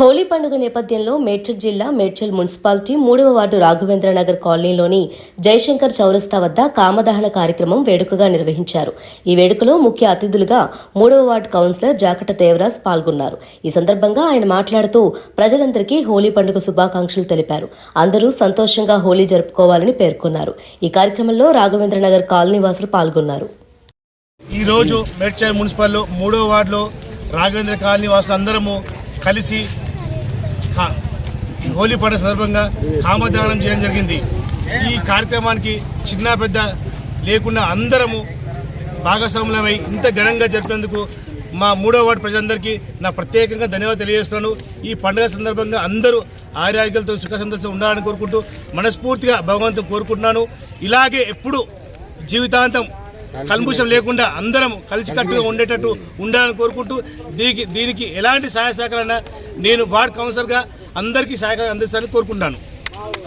హోలీ పండుగ నేపథ్యంలో మేడ్చల్ జిల్లా మేడ్చల్ మున్సిపాలిటీ మూడవ వార్డు రాఘవేంద్ర నగర్ కాలనీలోని జయశంకర్ చౌరస్తా వద్ద కామదహన కార్యక్రమం వేడుకగా నిర్వహించారు. ఈ వేడుకలో ముఖ్య అతిథులుగా మూడవ వార్డు కౌన్సిలర్ జాకట దేవరాజ్ పాల్గొన్నారు. ఈ సందర్భంగా ఆయన మాట్లాడుతూ ప్రజలందరికీ హోలీ పండుగ శుభాకాంక్షలు తెలిపారు. అందరూ సంతోషంగా హోలీ జరుపుకోవాలని పేర్కొన్నారు. ఈ కార్యక్రమంలో రాఘవేంద్ర నగర్ కాలనీ వాసులు పాల్గొన్నారు. ఈరోజు మేడ్చల్ మున్సిపల్లో మూడవ వార్డులో రాఘవేంద్ర కాలనీ వాసులు అందరము కలిసి హోలీ పండుగ సందర్భంగా కామదానం చేయడం జరిగింది. ఈ కార్యక్రమానికి చిన్న పెద్ద లేకుండా అందరము భాగస్వాములమై ఇంత ఘనంగా జరిపినందుకు మా మూడో వార్డు ప్రజలందరికీ నా ప్రత్యేకంగా ధన్యవాదాలు తెలియజేస్తున్నాను. ఈ పండుగ సందర్భంగా అందరూ ఆరోగ్యాలతో సుఖ సంతోషం ఉండాలని కోరుకుంటూ మనస్ఫూర్తిగా భగవంతుని కోరుకుంటున్నాను. ఇలాగే ఎప్పుడు జీవితాంతం కల్ముషం లేకుండా అందరం కలిసికట్టుగా ఉండేటట్టు ఉండాలని కోరుకుంటూ దీనికి దీనికి ఎలాంటి సహాయ సహకారాలన్నా నేను వార్డ్ కౌన్సిలర్గా అందరికీ సహాయకారం అందిస్తానని కోరుకుంటాను.